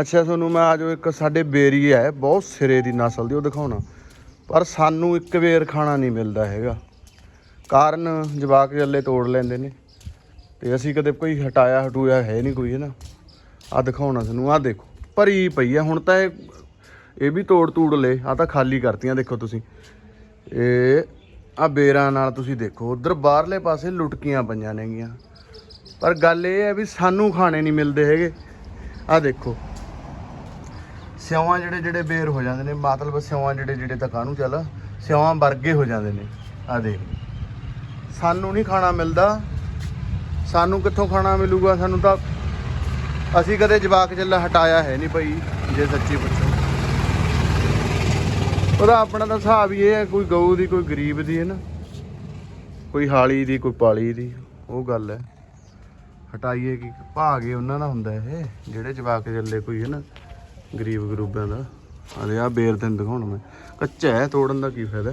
ਅੱਛਾ, ਤੁਹਾਨੂੰ ਮੈਂ ਆਜੋ ਇੱਕ ਸਾਡੇ ਬੇਰੀ ਹੈ ਬਹੁਤ ਸਿਰੇ ਦੀ ਨਸਲ ਦੀ, ਉਹ ਦਿਖਾਉਣਾ। ਪਰ ਸਾਨੂੰ ਇੱਕ ਵੇਰ ਖਾਣਾ ਨਹੀਂ ਮਿਲਦਾ ਹੈਗਾ। ਕਾਰਨ ਜਵਾਕ ਜੱਲੇ ਤੋੜ ਲੈਂਦੇ ਨੇ। ਤੇ ਅਸੀਂ ਕਦੇ ਕੋਈ ਹਟਾਇਆ ਹਟੂਇਆ ਹੈ ਨਹੀਂ ਕੋਈ ਹੈ ਨਾ ਆ ਦਿਖਾਉਣਾ ਤੁਹਾਨੂੰ ਆ ਦੇਖੋ। ਭਰੀ ਪਈ ਹੈ ਹੁਣ ਤਾਂ ਇਹ ਇਹ ਵੀ ਤੋੜ ਤੂੜ ਲਏ ਆ ਤਾਂ ਖਾਲੀ ਕਰਤੀਆਂ, ਦੇਖੋ ਤੁਸੀਂ। ਇਹ ਆ ਬੇਰਾਂ ਨਾਲ ਤੁਸੀਂ ਦੇਖੋ, ਉਧਰ ਬਾਹਰਲੇ ਪਾਸੇ ਲੁਟਕੀਆਂ ਪਈਆਂ ਨੇਗੀਆਂ। ਪਰ ਗੱਲ ਇਹ ਹੈ ਵੀ ਸਾਨੂੰ ਖਾਣੇ ਨਹੀਂ ਮਿਲਦੇ ਹੈਗੇ। ਆ ਦੇਖੋ। ਸਿਉਆਂ ਜਿਹੜੇ ਜਿਹੜੇ ਬੇਰ ਹੋ ਜਾਂਦੇ ਨੇ, ਮਤਲਬ ਸਿਉਆਂ ਜਿਹੜੇ ਜਿਹੜੇ ਤਾਂ ਕਾਹਨੂੰ ਚੱਲ? ਸਿਉਆਂ ਵਰਗੇ ਹੋ ਜਾਂਦੇ ਨੇ। ਆ ਦੇਖ। ਸਾਨੂੰ ਨਹੀਂ ਖਾਣਾ ਮਿਲਦਾ। ਸਾਨੂੰ ਕਿੱਥੋਂ ਖਾਣਾ ਮਿਲੂਗਾ? ਸਾਨੂੰ ਤਾਂ ਅਸੀਂ ਕਦੇ ਜਵਾਕ ਚੱਲਾ ਹਟਾਇਆ ਹੈ ਨਹੀਂ ਭਾਈ ਜੇ ਸੱਚੀ ਪੁੱਛੋ। ਉਹਦਾ ਆਪਣਾ ਤਾਂ ਹਿਸਾਬ ਹੀ ਇਹ ਹੈ, ਕੋਈ ਗਊ ਦੀ, ਕੋਈ ਗਰੀਬ ਦੀ ਹੈ ਨਾ। ਕੋਈ ਹਾਲੀ ਦੀ, ਕੋਈ ਪਾਲੀ ਦੀ, ਉਹ ਗੱਲ ਹੈ। ਹਟਾਈਏ ਕੀ? ਭਾਗੇ ਉਹਨਾਂ ਦਾ ਹੁੰਦਾ ਇਹ, ਜਿਹੜੇ ਜਵਾਕ ਚੱਲੇ ਕੋਈ ਹੈ ਨਾ। ਗਰੀਬ ਗਰੂਬਾਂ ਦਾ। ਆਲੇ ਆ ਬੇਰ ਤੈਨੂੰ ਦਿਖਾਉਣ ਮੈਂ। ਕੱਚਾ ਹੈ, ਤੋੜਨ ਦਾ ਕੀ ਫਾਇਦਾ